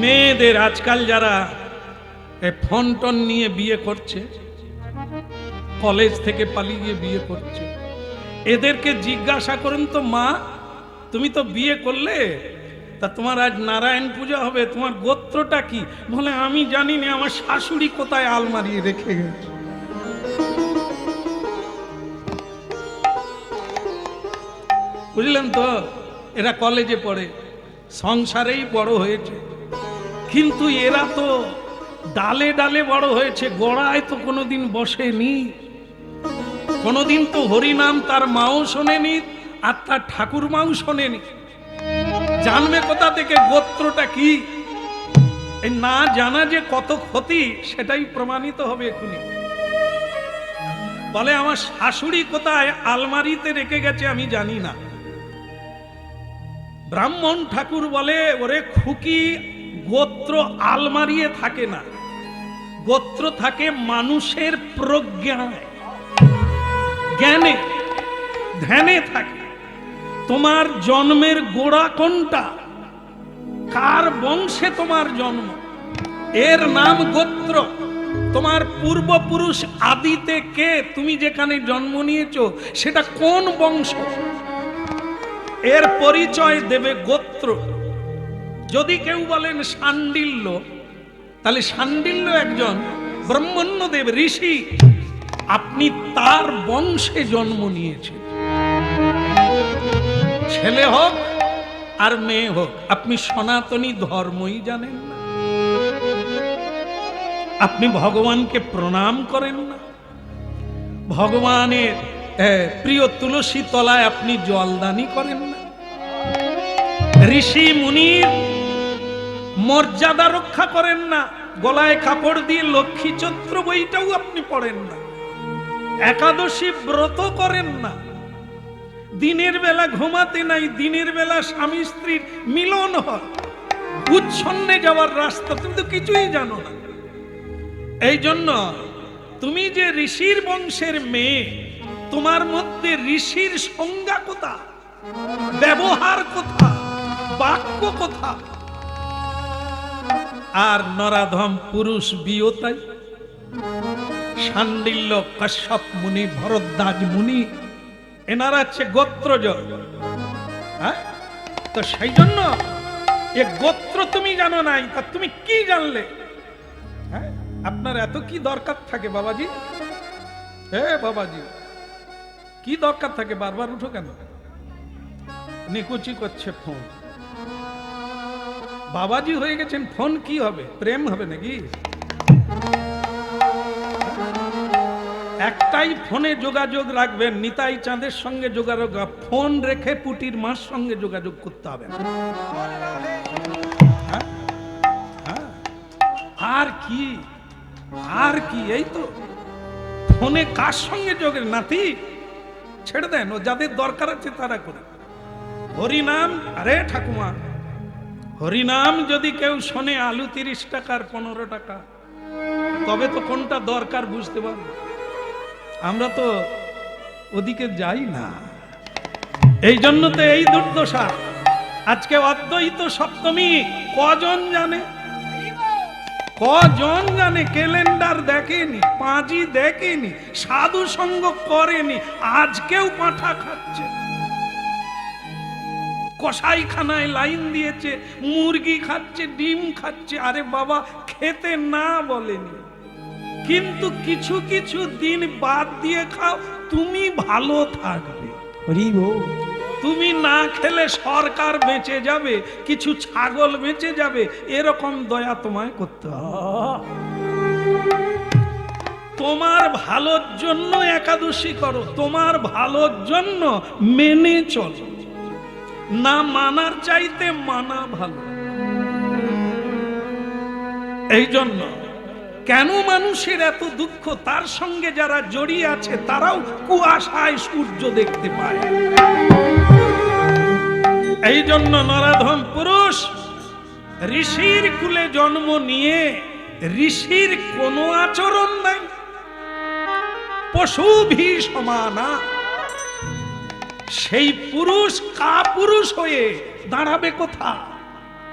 মেয়েদের আজকাল যারা এ ফোন নিয়ে বিয়ে করছে, কলেজ থেকে পালিয়ে গিয়ে বিয়ে করছে, এদেরকে জিজ্ঞাসা করেন তো মা, তুমি তো বিয়ে করলে, তা তোমার আজ নারায়ণ পূজা হবে, তোমার গোত্রটা কি? বলে, আমি জানি না, আমার শাশুড়ি কোথায় আলমারি রেখে গেছে। বুঝলেন তো? এরা কলেজে পড়ে, সংসারেই বড় হয়েছে। কিন্তু এরা তো ডালে ডালে বড় হয়েছে, গোড়ায় তো কোনোদিন বসেনি। কোনোদিন তো হরিনাম তার মাও শোনেনি আর তার ঠাকুর মাও শোনেনি। জানবে কোথা থেকে গোত্রটা কি? না জানা যে কত ক্ষতি, সেটাই প্রমাণিত হবে এখনই বলে, আমার শাশুড়ি কোথায়? আলমারিতে রেখে গেছে, আমি জানি না। ব্রাহ্মণ ঠাকুর বলে, ওরে খুকি গোত্র আলমারিয়ে থাকে না। গোত্র থাকে মানুষের প্রজ্ঞায়। জ্ঞানে, ধ্যানে থাকে। তোমার জন্মের গোড়া কোনটা? কার বংশে তোমার জন্ম? এর নাম গোত্র। তোমার পূর্বপুরুষ আদিতে কে? তুমি যেখানে জন্ম নিয়েছো, সেটা কোন বংশ? এর পরিচয় দেবে গোত্র। যদি কেউ বলেন সান্ডিল্য, তাহলে সান্ডিল্য একজন ব্রহ্মণ্যদেব ঋষি। আপনি তার বংশে জন্ম নিয়েছেন। ছেলে হোক আর মেয়ে হোক, আপনি সনাতনী ধর্মই জানেন না। আপনি ভগবানকে প্রণাম করেন না। ভগবানের প্রিয় তুলসী তলায় আপনি জলদানি করেন না। ঋষি মুনির মর্যাদা রক্ষা করেন না। গলায় কাপড় দিয়ে লক্ষ্মী চত্র বইটাও আপনি পড়েন না। একাদশী ব্রত করেন না। দিনের বেলা ঘুমাতে নাই, দিনের বেলা স্বামী স্ত্রীর মিলন হয়। উচ্ছন্নে যাওয়ার রাস্তা তুমি তো কিছুই জানো না। এই জন্য তুমি যে ঋষির বংশের মেয়ে, তোমার মধ্যে ঋষির সংজ্ঞা কোথা? ব্যবহার কোথা? বাক্য কোথা? আর নরাধম পুরুষ বিয়তাই সান্ডিল্য কশ্যপ মুনি, ভরদ্বাজ মুনি, এনারা হচ্ছে গোত্রজ হ্যাঁ? তো সেই জন্য এ গোত্র তুমি জানো নাই, তা তুমি কি জানলে? হ্যাঁ? আপনার এত কি দরকার থাকে বাবাজি? হে বাবাজি, কি দরকার থাকে? বারবার উঠো কেন? নিকুচি করছে ফোন। বাবাজি হয়ে গেছেন, ফোন কি হবে? প্রেম হবে নাকি? একটাই ফোনে যোগাযোগ রাখবেন, নিতাই চাঁদের সঙ্গে যোগাযোগ ফোন রেখে পুটির মার সঙ্গে যোগাযোগ করতে হবে। হ্যাঁ? হ্যাঁ। আর কি? আর কি? এই তো। ফোনে কার সঙ্গে যোগের নাতি, ছেড়ে দেন, ও যাদের দরকার আছে তারা করে হরিনাম, আরে ঠাকুমা হরিনাম যদি কেউ শোনে আলু তিরিশ টাকার, পনেরো টাকা, তবে তো কোনটা দরকার বুঝতে পারব? আমরা তো ওদিকে যাই না। এই জন্য তো এই দুর্দশা। আজকে অদ্বৈত সপ্তমী, কজন জানে? কজন জানে? ক্যালেন্ডার দেখেনি, পাঁজি দেখেনি সাধু সঙ্গ করেনি, আজকেও পাঁঠা খাচ্ছে। কসাইখানায় লাইন দিয়েছে মুরগি খাচ্ছে ডিম খাচ্ছে আরে বাবা খেতে না বলেনি। কিন্তু কিছু কিছু দিন বাদ দিয়ে খাও তুমি ভালো থাকবে। তুমি না খেলে সরকার বেঁচে যাবে কিছু ছাগল বেঁচে যাবে এরকম দয়া তোমায় করতে তোমার ভালোর জন্য একাদশী করো তোমার ভালোর জন্য মেনে চলো। না মানার চাইতে মানা ভালো। এই জন্য কেন মানুষের এত দুঃখ? তার সঙ্গে যারা জড়িয়ে আছে, তারাও কুয়াশায় সূর্য দেখতে পায়। এই জন্য নরাধম পুরুষ, ঋষির কুলে জন্ম নিয়ে ঋষির কোনো আচরণ নাই। পশু ভি সমানা সেই পুরুষ কা পুরুষ হয়ে দাঁড়াবে কোথা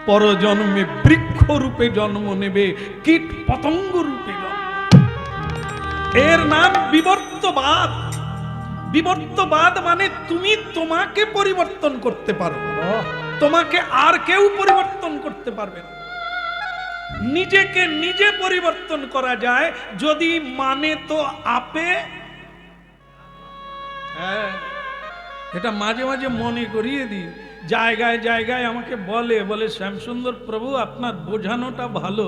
পরজন্মে বৃক্ষ রূপে জন্ম নেবে, কীট পতঙ্গ রূপে এর নাম বিবর্তবাদ। বিবর্তবাদ মানে তুমি তোমাকে পরিবর্তন করতে পারো। তোমাকে আর কেউ পরিবর্তন করতে পারবে না। নিজেকে নিজে পরিবর্তন করা যায়, যদি মানে তো আপে। হ্যাঁ। এটা মাঝে মাঝে মনে করিয়ে দিই। জায়গায় জায়গায় আমাকে বলে বলে, শ্যামসুন্দর প্রভু, আপনার বোঝানোটা ভালো।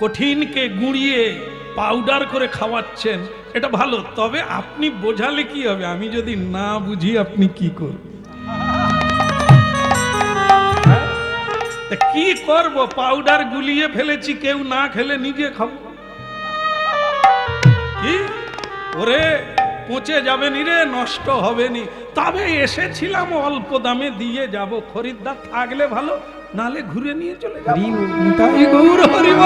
কঠিনকে গুঁড়িয়ে পাউডার করে খাওয়াচ্ছেন, এটা ভালো। তবে আপনি বোঝালে কি হবে? আমি যদি না বুঝি, আপনি কি করবেন? তা কি করব? পাউডার গুলিয়ে ফেলেছি, কেউ না খেলে নিজে খাব। কি? ওরে! পচে যাবে নি রে নষ্ট হবে নি তবে এসেছিলাম অল্প দামে দিয়ে যাব। খরিদ্দার থাকলে ভালো নালে ঘুরে নিয়ে চলে যাব। গৌর হরিব?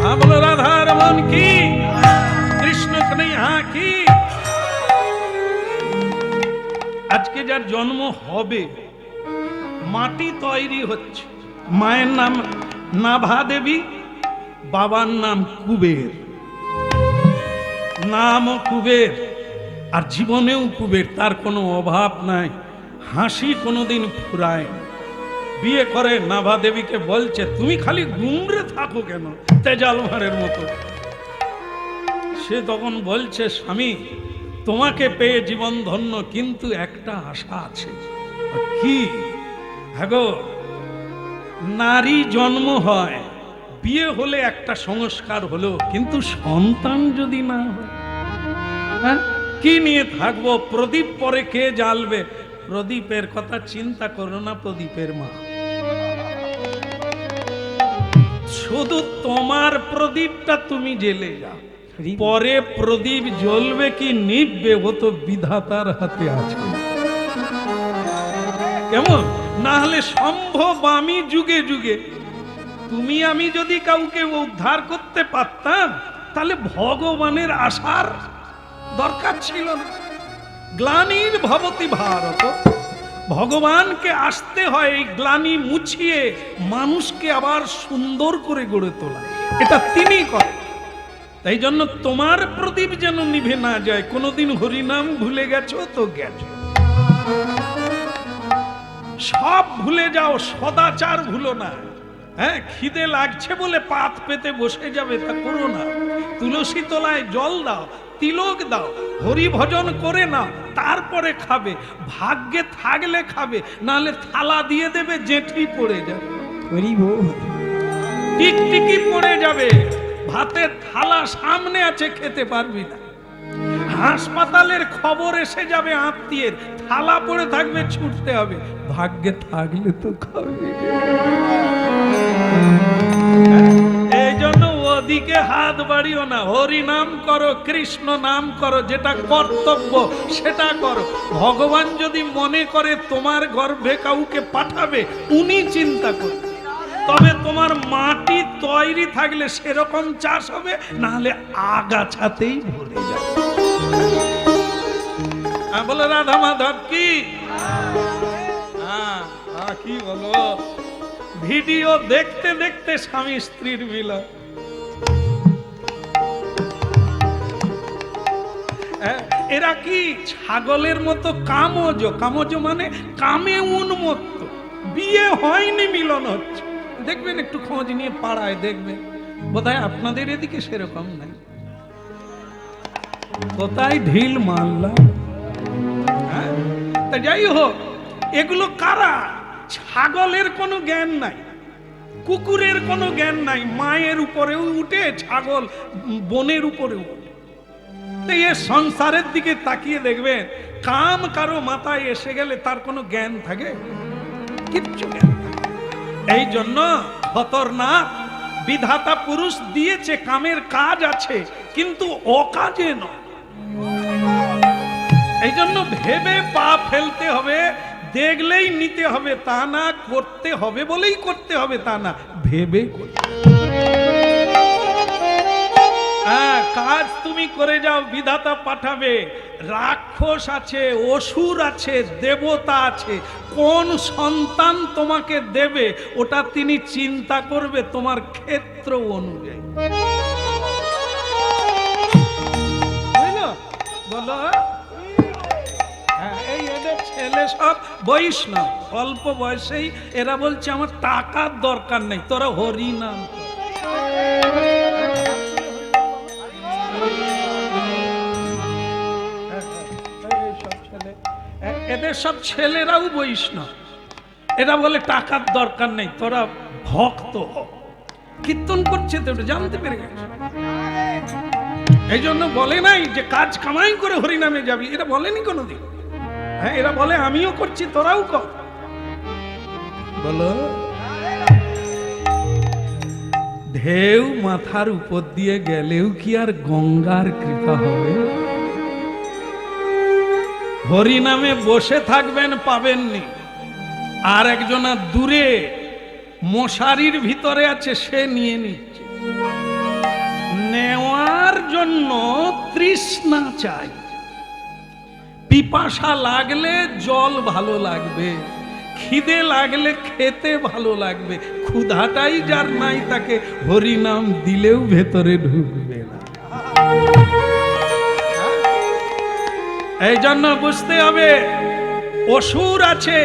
হ্যাঁ বলো রাধার মন কি? কৃষ্ণ হ্যাঁ কি? আজকে যার জন্ম হবে মাটি তৈরি হচ্ছে। মায়ের নাম নাভা দেবী বাবার নাম কুবের। নামও কুবের আর জীবনেও কুবের তার কোনো অভাব নাই। হাসি কোনোদিন ফুরায় বিয়ে করে নাভা দেবীকে বলছে তুমি খালি গুমরে থাকো কেন তেজাল মারের মতো? সে তখন বলছে স্বামী তোমাকে পেয়ে জীবন ধন্য কিন্তু একটা আশা আছে। কি? হ্যাঁ গো, নারী জন্ম হয় বিয়ে হলে একটা সংস্কার হলো কিন্তু সন্তান যদি না হয় হ্যাঁ? কি নিয়ে থাকব? প্রদীপ পরে কে জ্বালবে? প্রদীপের কথা চিন্তা করো না প্রদীপের মা। শুধু তোমার প্রদীপটা তুমি জেলে যাও পরে প্রদীপ জ্বলবে কি নিববে ও তো বিধাতার হাতে আছে। কেমন? না হলে সম্ভব আমি যুগে যুগে। তুমি আমি যদি কাউকে উদ্ধার করতে পারতাম তাহলে ভগবানের আশার দরকার ছিল না। গ্লানির ভবতি ভারত, ভগবানকে আসতে হয় এই গ্লানি মুছিয়ে মানুষকে আবার সুন্দর করে গড়ে তোলা। এটা তিনি করেন। তাই জন্য তোমার প্রদীপ যেন নিভে না যায়, কোনোদিন হরিনাম ভুলে গেছো তো গেছো। সব ভুলে যাও, সদাচার ভুলো না। হ্যাঁ খিদে লাগছে বলে পাত পেতে বসে যাবে তা করো না। তুলসী তলায় জল দাও তিলক দাও হরি ভজন করে নাও তারপরে খাবে। ভাগ্যে থাকলে খাবে নালে থালা দিয়ে দেবে জেঠি পড়ে যাবে। হরি টিকটিকি পড়ে যাবে ভাতের থালা সামনে আছে খেতে পারবি না। হাসপাতালের খবর এসে যাবে আত্মীয়ের। থালা পড়ে থাকবে ছুটতে হবে। ভাগ্যে থাকলে তো খাবে। ওদিকে হাত বাড়িও না। হরি নাম করো কৃষ্ণ নাম করো যেটা কর্তব্য সেটা করো। ভগবান যদি মনে করে তোমার গর্ভে কাউকে পাঠাবে উনি চিন্তা করবে। তবে তোমার মাটি তৈরি থাকলে সেরকম চাষ হবে নাহলে আগাছাতেই ভরে যাবে। হ্যাঁ, বলো রাধা মাধব কি? হ্যাঁ, হ্যাঁ, কি বলো? ভিডিও দেখতে দেখতে স্বামী স্ত্রীর মিলন। হ্যাঁ, এরা কি ছাগলের মতো কামজ? কামজ মানে কামে উন্মত্ত। বিয়ে হয়নি মিলন হচ্ছে। দেখবেন একটু খোঁজ নিয়ে পাড়ায় দেখবেন। বোধহয় আপনাদের এদিকে সেরকম নাই। কোথায় ঢিল মারলাম? হ্যাঁ? তা যাই হোক এগুলো কারা? ছাগলের কোনো জ্ঞান নাই কুকুরের কোনো জ্ঞান নাই মায়ের উপরেও উঠে ছাগল বনের উপরেও উঠে। সংসারের দিকে তাকিয়ে দেখবেন, কাম কারও মাথায় এসে গেলে তার কোনো জ্ঞান থাকে? কিচ্ছু জ্ঞান এই জন্য খতরনাক বিধাতা পুরুষ দিয়েছে, কামের কাজ আছে, কিন্তু অকাজে নয়। এই জন্য ভেবে পা ফেলতে হবে, দেখলেই নিতে হবে, তা না, করতে হবে বলেই করতে হবে, তা না ভেবে করতে। হ্যাঁ কাজ তুমি করে যাও বিধাতা পাঠাবে। রাক্ষস আছে অসুর আছে দেবতা আছে। কোন সন্তান তোমাকে দেবে ওটা তিনি চিন্তা করবে তোমার ক্ষেত্র অনুযায়ী। বলো হ্যাঁ, এই ছেলে সব অল্প বয়সেই এরা বলছে আমার টাকার দরকার নেই তোরা হরি এদের সব ছেলেরাও বৈষ্ণব। এরা বলে, টাকার দরকার নেই, তোরা ভক্ত কীর্তন করছে তো জানতে পেরে গেছে। এই জন্য বলে নাই যে, কাজ কামাই করে হরিনামে যাবি। এটা বলেনি কোনোদিন। হ্যাঁ এরা বলে, আমিও করছি, তোরাও কর। বলো, ঢেউ মাথার উপর দিয়ে গেলেও কি আর গঙ্গার কৃপা হবে? হরিনামে বসে থাকবেন পাবেননি। আর একজনা দূরে মশারির ভিতরে আছে, সে নিয়ে নিচ্ছে। নেওয়ার জন্য তৃষ্ণা চাই। পিপাসা লাগলে জল ভালো লাগবে, খিদে লাগলে খেতে ভালো লাগবে, ক্ষুধাটাই যার নাই তাকে হরিনাম দিলেও ভেতরে ঢুকবে না। এই জন্য বুঝতে হবে, অসুর আছে,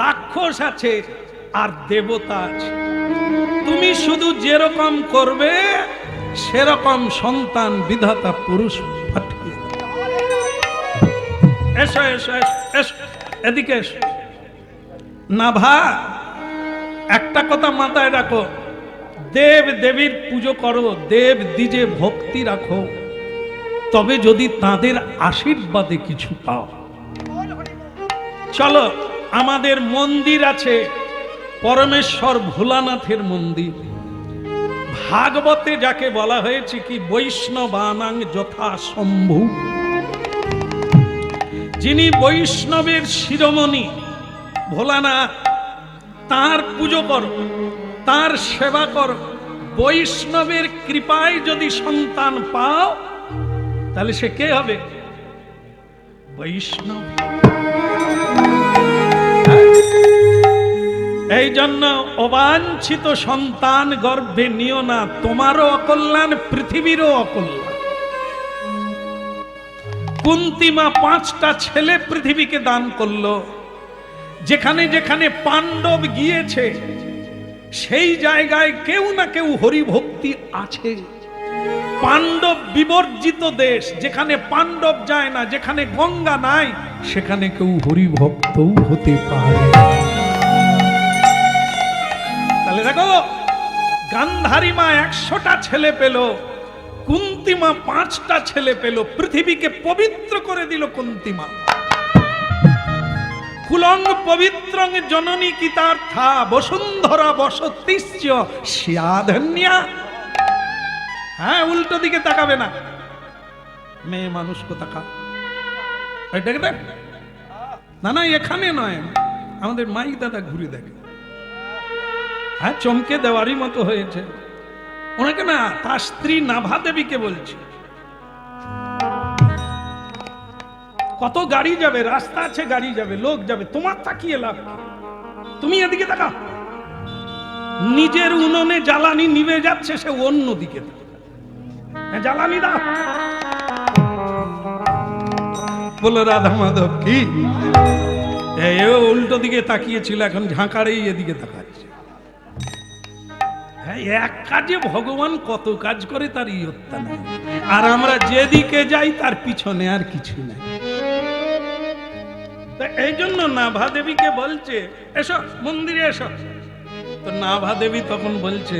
রাক্ষস আছে, আর দেবতা আছে। তুমি শুধু যেরকম করবে, সেরকম সন্তান, বিধাতা, পুরুষ এদিকে না ভা একটা কথা মাথায় রাখো দেব দেবীর পুজো করো দেব দিজে ভক্তি রাখো। তবে যদি তাদের আশীর্বাদে কিছু পাও। চলো, আমাদের মন্দির আছে, পরমেশ্বর ভোলানাথের মন্দির। ভাগবতে যাকে বলা হয়েছে কি, বৈষ্ণবানাং যথা শম্ভু যিনি বৈষ্ণবের শিরোমণি, ভোলানাথ, তার পুজো করো, তার সেবা করো, বৈষ্ণবের কৃপায় যদি সন্তান পাও তাহলে সে কে হবে? বৈষ্ণব। এই জন্য অবাঞ্ছিত সন্তান গর্ভে নিও না, তোমারও অকল্যাণ, পৃথিবীরও অকল্যাণ। কুন্তিমা পাঁচটা ছেলে পৃথিবীকে দান করল। যেখানে যেখানে পাণ্ডব গিয়েছে, সেই জায়গায় কেউ না কেউ হরিভক্তি আছে। পাণ্ডব বিবর্জিত দেশ, যেখানে পাণ্ডব যায় না, যেখানে গঙ্গা নাই, সেখানে কেউ হরিভক্তও হতে পারে তাহলে দেখো, গান্ধারী মা একশোটা ছেলে পেল কুন্তিমা পাঁচটা ছেলে পেল, পৃথিবীকে পবিত্র করে দিল কুন্তিমা কুলং পবিত্রং জননী কিতার্থা বসুন্ধরা বসতিশ্চ, সিয়াধন্যা হ্যাঁ উল্টো দিকে তাকাবে না। মেয়ে মানুষকে তাকা দেখ না না, এখানে নয়। আমাদের মাইক দাদা ঘুরে দেখে। হ্যাঁ চমকে দেওয়ারই মতো হয়েছে। ওনাকে না, তার স্ত্রী নাভা দেবীকে বলছে। কত গাড়ি যাবে, রাস্তা আছে, গাড়ি যাবে, লোক যাবে, তোমার তাকিয়ে লাভ তুমি এদিকে তাকা নিজের উনুনে জ্বালানি নিভে যাচ্ছে, সে অন্য দিকে তাকায়। জ্বালানি দাও বলো রাধা মাধব কি? উল্টো দিকে তাকিয়েছিল, এখন ঝাঁকারেই এদিকে তাকাচ্ছে। এক কাজে ভগবান কত কাজ করে তার ইয়ত্তা নেই। আর আমরা যেদিকে যাই, তার পিছনে আর কিছু নেই। এই জন্য নাভা দেবীকে বলছে, এসো, মন্দিরে এসো। তো নাভা দেবী তখন বলছে,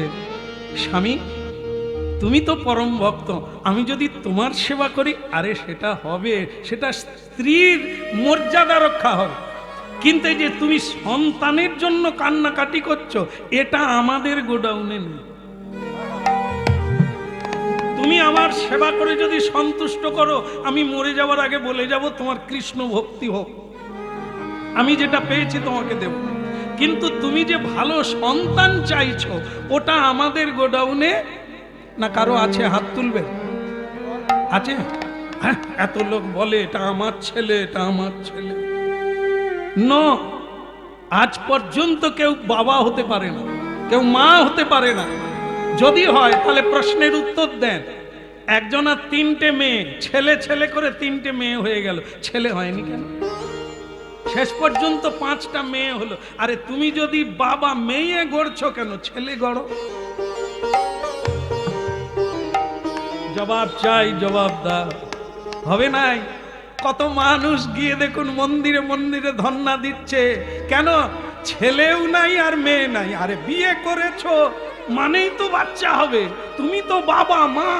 স্বামী তুমি তো পরম ভক্ত, আমি যদি তোমার সেবা করি, আরে সেটা হবে, সেটা স্ত্রীর মর্যাদা রক্ষা হবে। কিন্তু এই যে তুমি সন্তানের জন্য কান্নাকাটি করছ, এটা আমাদের গোডাউনে নেই। তুমি আমার সেবা করে যদি সন্তুষ্ট করো, আমি মরে যাওয়ার আগে বলে যাব, তোমার কৃষ্ণ ভক্তি হোক। আমি যেটা পেয়েছি তোমাকে দেব। কিন্তু তুমি যে ভালো সন্তান চাইছো, ওটা আমাদের গোডাউনে না কারও আছে হাত তুলবে? আছে? হ্যাঁ এত লোক বলে, এটা আমার ছেলে, এটা আমার ছেলে। ন, আজ পর্যন্ত কেউ বাবা হতে পারে না, কেউ মা হতে পারে না। যদি হয়, তাহলে প্রশ্নের উত্তর দেন। একজনের তিনটে মেয়ে, ছেলে ছেলে করে তিনটে মেয়ে হয়ে গেল। ছেলে হয়নি কেন? শেষ পর্যন্ত পাঁচটা মেয়ে হলো। আরে তুমি যদি বাবা মেয়ে গড়ছো কেন? ছেলে গড়ো। জবাব চাই, জবাব দাও। হবে নাই? কত মানুষ গিয়ে দেখুন মন্দিরে মন্দিরে ধন্না দিচ্ছে। কেন? ছেলেও নাই আর মেয়ে নাই। আরে বিয়ে করেছ, মানেই তো বাচ্চা হবে। তুমি তো বাবা, মা,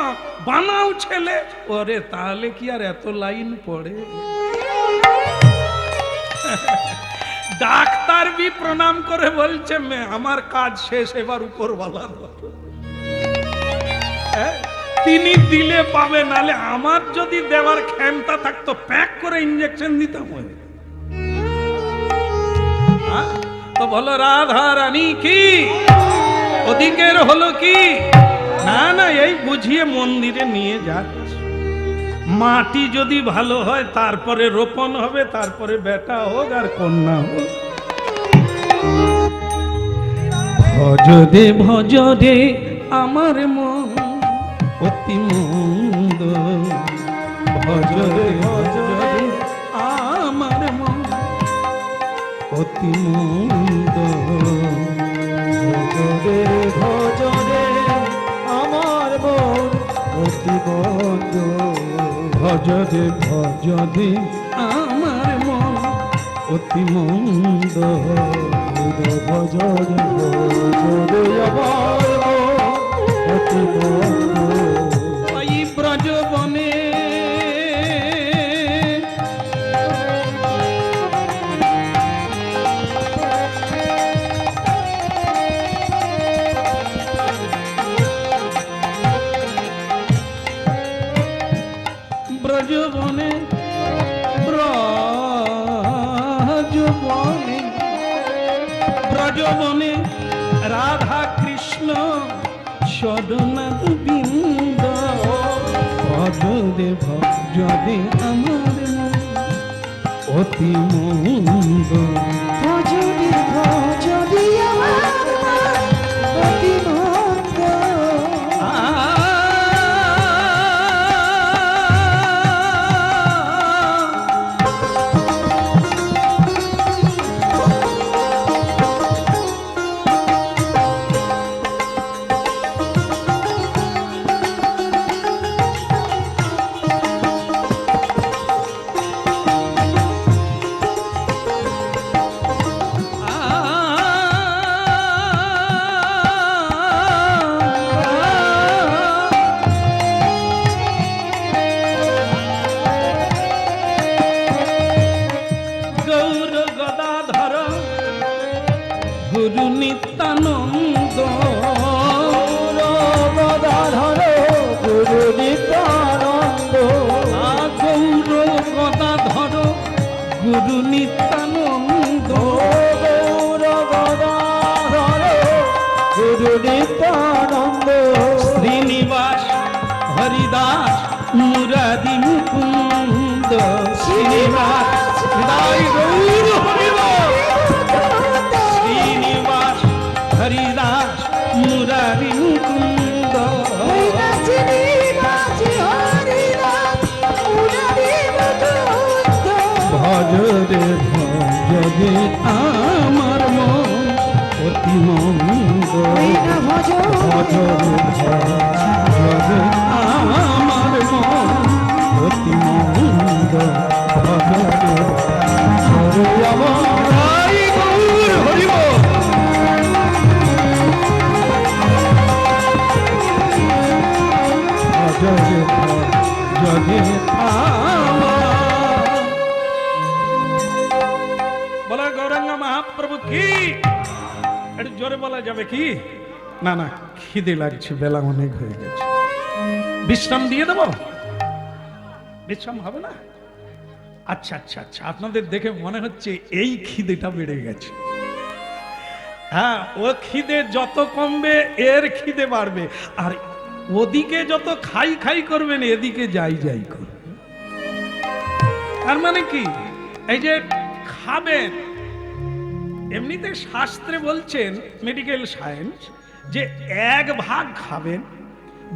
বানাও ছেলে। ওরে, তাহলে কি আর এত লাইন পড়ে? ডাক্তার বি প্রণাম করে বলছে, মে, আমার কাজ শেষ, এবার উপর বলা তিনি দিলে পাবে, নালে আমার যদি দেওয়ার ক্ষমতা থাকতো, প্যাক করে ইঞ্জেকশন দিতাম হ্যাঁ? তো বলো, রাধা রানী কি? ওদিকের হলো কি? না না, এই বুঝিয়ে মন্দিরে নিয়ে যাচ্ছে মাটি যদি ভালো হয়, তারপরে রোপণ হবে, তারপরে বেটা হোক আর কন্যা হোক। ভজদে ভজদে, আমার মন অতি মন্দ ভজদে ভজদে আমার মন। অতি মন্দ ভজরে ভজরে, আমার মন। অতি বন্ধ ভজদে ভজদে আমার মন। অতি মন্দ ভজরে ভজরে, আমার ব্রজবনে ভজদে যদি আমার অতি মন্দ। নিত্যানন্দ শ্রীনিবাস হরিদাস মুরারি মুকুন্দ। শ্রীনিবাস হৃদয় গৌর। ভজরে আমার মন অতি মন্দ। ভজরে ভজরে আমার মন অতি মন্দ। ভজরে ভজরে আমার হরিব। ভজরে ভজরে আমার জোরে বলা যাবে কি? না না, খিদে লাগছে, বেলা অনেক হয়ে গেছে। বিশ্রাম দিয়ে দেব? বিশ্রাম হবে না? আচ্ছা আচ্ছা আচ্ছা আপনাদের দেখে মনে হচ্ছে এই খিদেটা বেড়ে গেছে। হ্যাঁ ও খিদে যত কমবে, এর খিদে বাড়বে। আর ওদিকে যত খাই খাই করবেন, এদিকে যাই যাই করবে তার মানে কি? এই যে খাবেন এমনিতে শাস্ত্রে বলছেন মেডিকেল সায়েন্স যে এক ভাগ খাবেন,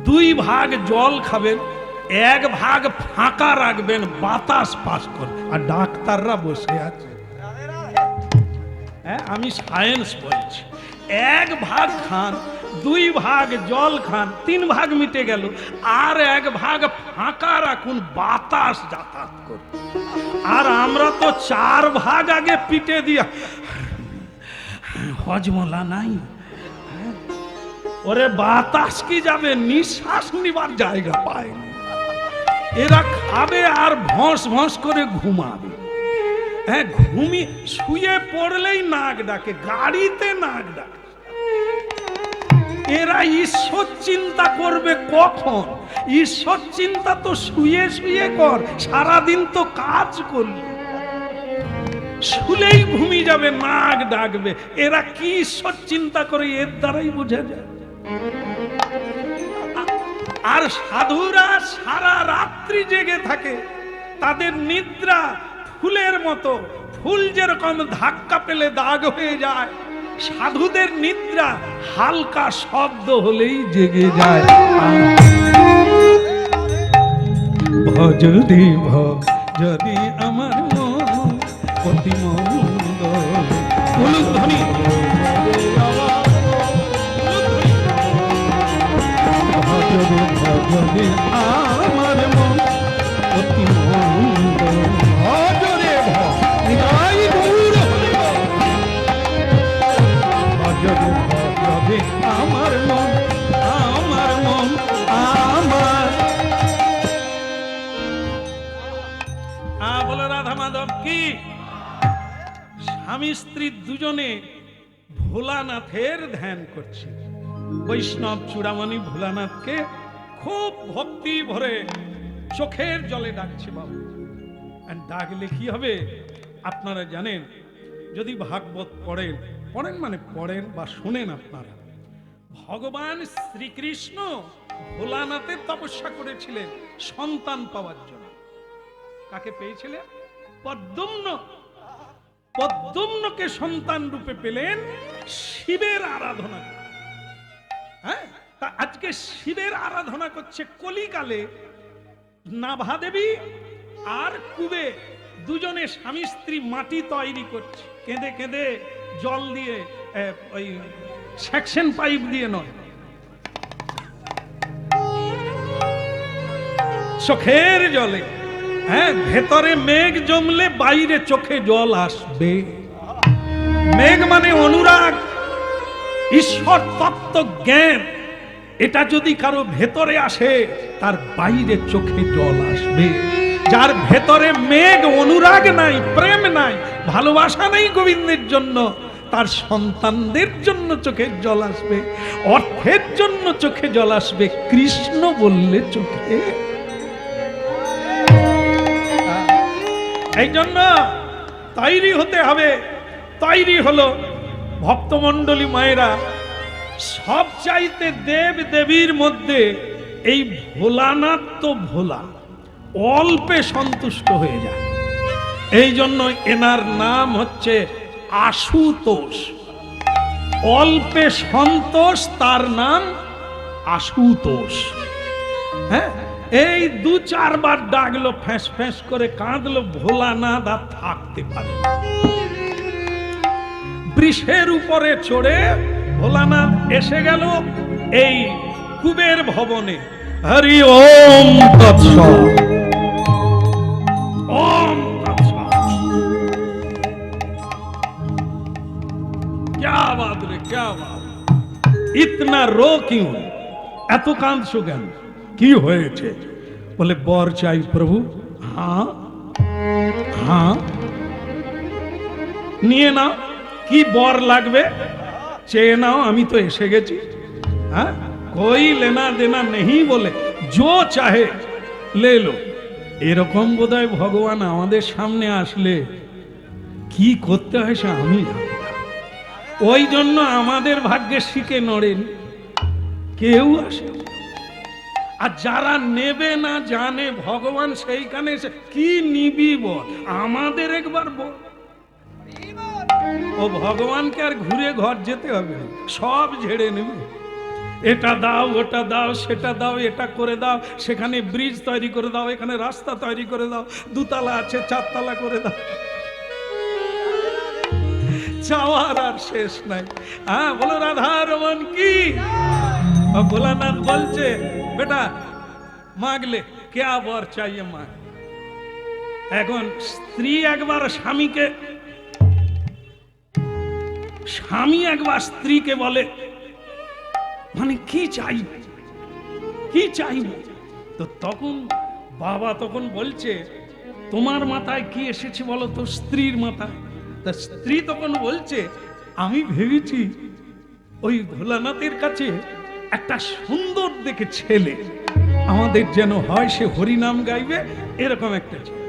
দুই ভাগ জল খাবেন, এক ভাগ ফাঁকা রাখবেন, বাতাস পাস করে আর ডাক্তাররা বসে আছে। হ্যাঁ আমি সায়েন্স বলছি। এক ভাগ খান, দুই ভাগ জল খান, তিন ভাগ মিটে গেল, আর এক ভাগ ফাঁকা রাখুন, বাতাস যাতায়াত করুন। আর আমরা তো চার ভাগ আগে পিটে দিয়া হজমলা নাই? ওরে বাতাস কি যাবে? নিঃশ্বাস নিবার জায়গা পায়নি। এরা খাবে আর ভস ভস করে ঘুমাবে। হ্যাঁ ঘুমি শুয়ে পড়লেই নাক ডাকে, গাড়িতে নাক ডাকে। এরা ঈশ্বর চিন্তা করবে কখন? ঈশ্বর চিন্তা তো শুয়ে শুয়ে কর, সারাদিন তো কাজ করলি। শুলেই ঘুমিয়ে যাবে, নাক ডাকবে। এরা কি ঈশ্বর চিন্তা করে, এর দ্বারাই বোঝা যায়। আর সাধুরা সারা রাত্রি জেগে থাকে। তাদের নিদ্রা ফুলের মতো। ফুল যেরকম ধাক্কা পেলে দাগ হয়ে যায়। সাধুদের নিদ্রা হালকা শব্দ হলেই জেগে যায়। ভজ দেব যদি আমার অতি মন্দ উলুধ্বনি ভজরে ভজরে আমার মন অতি মন্দ ভজরে ভাই গৌর ভজরে ভজরে আমার মন আমার মন আমার। আ বলো রাধা মাধব কি? স্বামী স্ত্রী দুজনে ভোলানাথের ধ্যান করছে। বৈষ্ণব চূড়ামণি ভোলানাথকে খুব ভক্তি ভরে চোখের জলে ডাকছে বাবু। ডাকলে কি হবে? আপনারা জানেন, যদি ভাগবত পড়েন পড়েন মানে পড়েন বা শোনেন আপনারা, ভগবান শ্রীকৃষ্ণ ভোলানাথের তপস্যা করেছিলেন সন্তান পাওয়ার জন্য। কাকে পেয়েছিলেন? পদ্মম্ন পদ্মম্নকে সন্তান রূপে পেলেন শিবের আরাধনা। হ্যাঁ? তা আজকে শিবের আরাধনা করছে কলিকালে নাভা দেবী আর কুবে। দুজনে স্বামী স্ত্রী মাটি তৈরি করছে। কেঁদে কেঁদে জল দিয়ে ওই সেকশন পাইপ দিয়ে নয়। চোখের জলে। হ্যাঁ ভেতরে মেঘ জমলে বাইরে চোখে জল আসবে। মেঘ মানে অনুরাগ, ঈশ্বর তত্ত্ব জ্ঞান। এটা যদি কারও ভেতরে আসে, তার বাইরে চোখে জল আসবে। যার ভেতরে মেঘ, অনুরাগ নাই, প্রেম নাই, ভালোবাসা নেই গোবিন্দের জন্য, তার সন্তানদের জন্য চোখে জল আসবে। অর্থের জন্য চোখে জল আসবে, কৃষ্ণ বললে চোখে এই জন্য তৈরি হতে হবে। তৈরি হলো ভক্তমণ্ডলী মায়েরা, সব চাইতে দেব দেবীর মধ্যে এই ভোলানাথ তো ভোলা অল্পে সন্তুষ্ট হয়ে যায়। এই জন্য এনার নাম হচ্ছে আশুতোষ। অল্পে সন্তোষ, তার নাম আশুতোষ। হ্যাঁ? এই দু চারবার ডাকলো ফ্যাঁস ফ্যাঁস করে কাঁদলো ভোলানাথ আর থাকতে পারে না। বৃষের উপরে চড়ে ভোলানাথ এসে গেল এই কুবের ভবনে হরি ওম তৎস ওম তৎস क्या बात रे क्या बात ইতনা রো কিউ এত কাঁদছো কেন কি হয়েছে? বলে, বর চাই প্রভু। হ্যাঁ? হ্যাঁ? নিয়ে নাও। কি বর লাগবে? চেয়ে নাও, আমি তো এসে গেছি। হ্যাঁ? কই লেনা দেনা নেই বলে, যো চাহে, লে লো। এরকম বোধ ভগবান আমাদের সামনে আসলে কি করতে হয় সে আমি ওই জন্য আমাদের ভাগ্যের শিখে নড়েন। কেউ আসে আর যারা নেবে না জানে, ভগবান সেইখানে এসে কি নিবি বল? আমাদের একবার বল। ও ভগবানকে আর ঘুরে ঘর যেতে হবে সব ঝেড়ে নেবে। এটা দাও, ওটা দাও, সেটা দাও, এটা করে দাও, সেখানে ব্রিজ তৈরি করে দাও, এখানে রাস্তা তৈরি করে দাও, দুতলা আছে, চারতলা করে দাও। চাওয়ার আর শেষ নাই। হ্যাঁ বলো রাধা রমন কি ভোলানাথ বলছে বেটা মাগলে কে বর চাইয়ে মা এখন স্ত্রী একবার স্বামীকে স্বামী একবার স্ত্রীকে বলে মানে কি চাই কি চাই তো তখন বাবা তখন বলছে তোমার মাথায় কি এসেছে বলো তো স্ত্রীর মাথা তা স্ত্রী তখন বলছে আমি ভেবেছি ওই ভোলানাথের কাছে একটা সুন্দর দেখে ছেলে। আমাদের যেন হয় সে হরিনাম গাইবে, এরকম একটা ছেলে।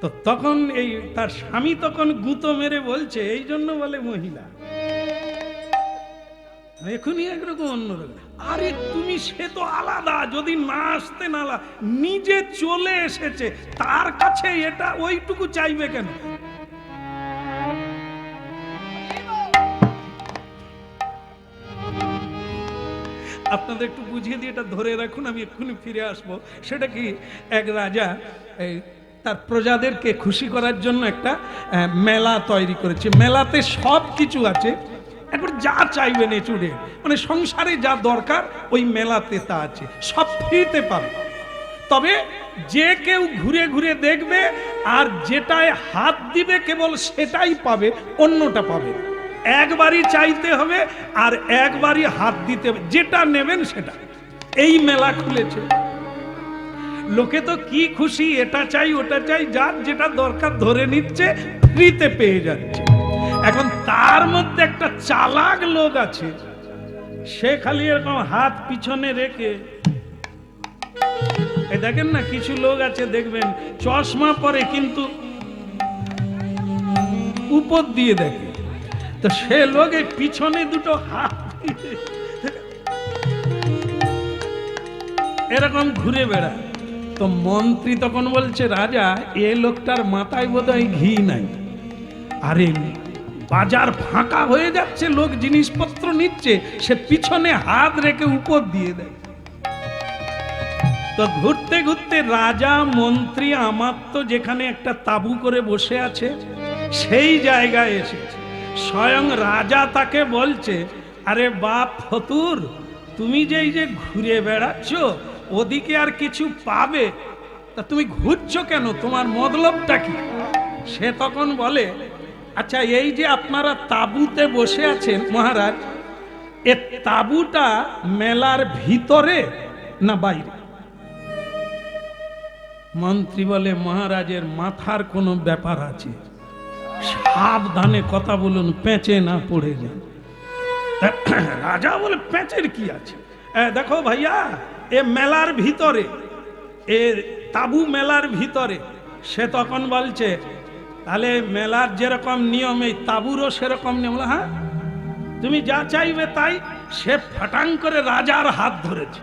তো তখন এই তার স্বামী তখন গুঁতো মেরে বলছে, এই জন্য বলে মহিলা এখনই একরকম অন্যরকম আরে তুমি সে তো আলাদা, যদি না আসতে না আলা- নিজে চলে এসেছে, তার কাছে এটা ওইটুকু চাইবে কেন? আপনাদের একটু বুঝিয়ে দিয়ে এটা ধরে রাখুন, আমি এক্ষুনি ফিরে আসব। সেটা কি? এক রাজা, এই তার প্রজাদেরকে খুশি করার জন্য একটা মেলা তৈরি করেছে। মেলাতে সব কিছু আছে। একবার যা চাইবেন এ চুড়ে। মানে সংসারে যা দরকার, ওই মেলাতে তা আছে। সব ফ্রিতে পাবে। তবে যে কেউ ঘুরে ঘুরে দেখবে, আর যেটায় হাত দিবে কেবল সেটাই পাবে, অন্যটা পাবে না। একবারই চাইতে হবে আর একবারই হাত দিতে হবে। যেটা নেবেন সেটা। এই মেলা খুলেছে। লোকে তো কি খুশি, এটা চাই, ওটা চাই, যার যেটা দরকার ধরে নিচ্ছে, ফ্রিতে পেয়ে যাচ্ছে। এখন তার মধ্যে একটা চালাক লোক আছে, সে খালি এরকম হাত পিছনে রেখে দেখেন না, কিছু লোক আছে, দেখবেন, চশমা পরে কিন্তু উপর দিয়ে দেখে। তো সে লোকে পিছনে দুটো হাত এরকম ঘুরে বেড়ায়। তো মন্ত্রী তখন বলছে, রাজা, এ লোকটার মাথায় বোধহয় ঘি নাই। আরে, বাজার ফাঁকা হয়ে যাচ্ছে, লোক জিনিসপত্র নিচ্ছে, সে পিছনে হাত রেখে উপর দিয়ে দেয়। তো ঘুরতে ঘুরতে রাজা, মন্ত্রী, আমার তো যেখানে একটা তাবু করে বসে আছে, সেই জায়গায় এসেছে। স্বয়ং রাজা তাকে বলছে, আরে বাপ ফতুর, তুমি যে এই যে ঘুরে বেড়াচ্ছ, ওদিকে আর কিছু পাবে? তা তুমি ঘুরছো কেন? তোমার মতলবটা কি? সে তখন বলে আচ্ছা এই যে আপনারা তাবুতে বসে আছেন, মহারাজ, এ তাবুটা মেলার ভিতরে না বাইরে? মন্ত্রী বলে, মহারাজের মাথার কোনো ব্যাপার আছে। সাবধানে কথা বলুন, পেঁচে না পড়ে যান। রাজা বলে, পেঁচের কি আছে? দেখো ভাইয়া, এ মেলার ভিতরে, এ তাবু মেলার ভিতরে, সে তখন বলছে, তাহলে মেলার যেরকম নিয়ম, এই তাবুরও সেরকম নিয়ম। হ্যাঁ তুমি যা চাইবে তাই। সে ফাটাং করে রাজার হাত ধরেছে।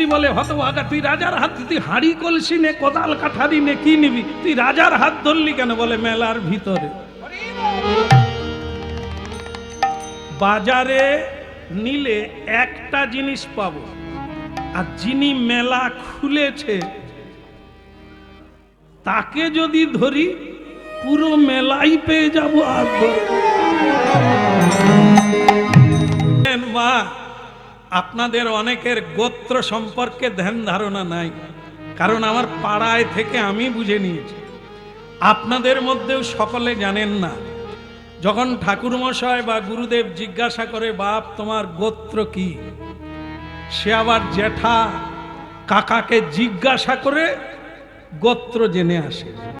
মন্ত্রী বলে হতভাগা তুই রাজার হাত, তুই হাড়ি কলসি নে, কোদাল কাঠারি নে, কি নিবি? তুই রাজার হাত ধরলি কেন বলে, মেলার ভিতরে। বাজারে নিলে একটা জিনিস পাবো, আর যিনি মেলা খুলেছে, তাকে যদি ধরি, পুরো মেলাই পেয়ে যাব আর মা আপনাদের অনেকের গোত্র সম্পর্কে ধ্যান ধারণা নাই, কারণ আমার পাড়ায় থেকে আমি বুঝে নিয়েছি। আপনাদের মধ্যেও সকলে জানেন না, যখন ঠাকুরমশাই বা গুরুদেব জিজ্ঞাসা করে, বাপ, তোমার গোত্র কি? সে আবার জ্যাঠা কাকাকে জিজ্ঞাসা করে গোত্র জেনে আসে।